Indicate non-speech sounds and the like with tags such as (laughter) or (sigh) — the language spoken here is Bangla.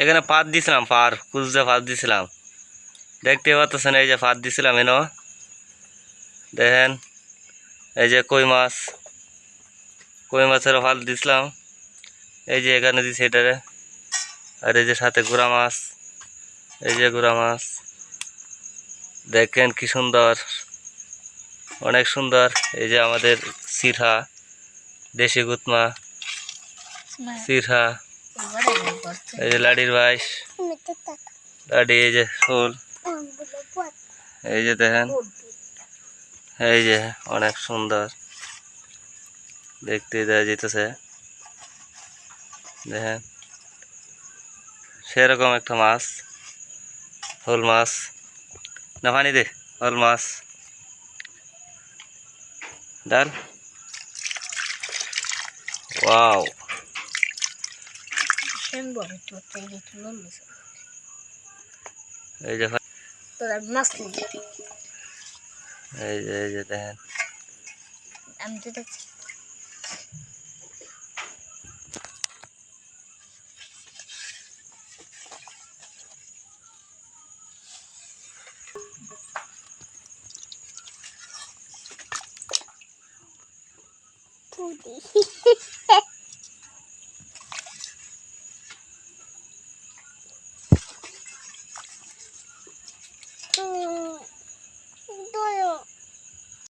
এখানে পাত দিছিলাম পার কুচতে পাত দিছিলাম। দেখতে পাচ্ছেন এই যে পাত দিছিলাম এনো। দেখেন এই যে কই মাছ। কই মাছের ফাল দিছিলাম। এই যে এখানে দিছি এটারে। আর এই যে সাথে গুড়া মাছ। এই যে গুড়া মাছ। দেখেন কি সুন্দর। অনেক সুন্দর। এই যে আমাদের সিরহা দেশি গুতমা। সিরহা। এই যে লাডির বাইশ লাডি, এই যে ফুল। এই যে দেখেন। এই যে অনেক সুন্দর। দেখতে দেওয়া যেতেছে। দেখেন। সেরকম একটা মাছ। শোল মাছ। না, পানি দে, শোল মাছ। ডাল। ওয়াও। এই যে মাছ নেই। এই যে এই যে দেখেন। আমি তো দেখছি। (laughs)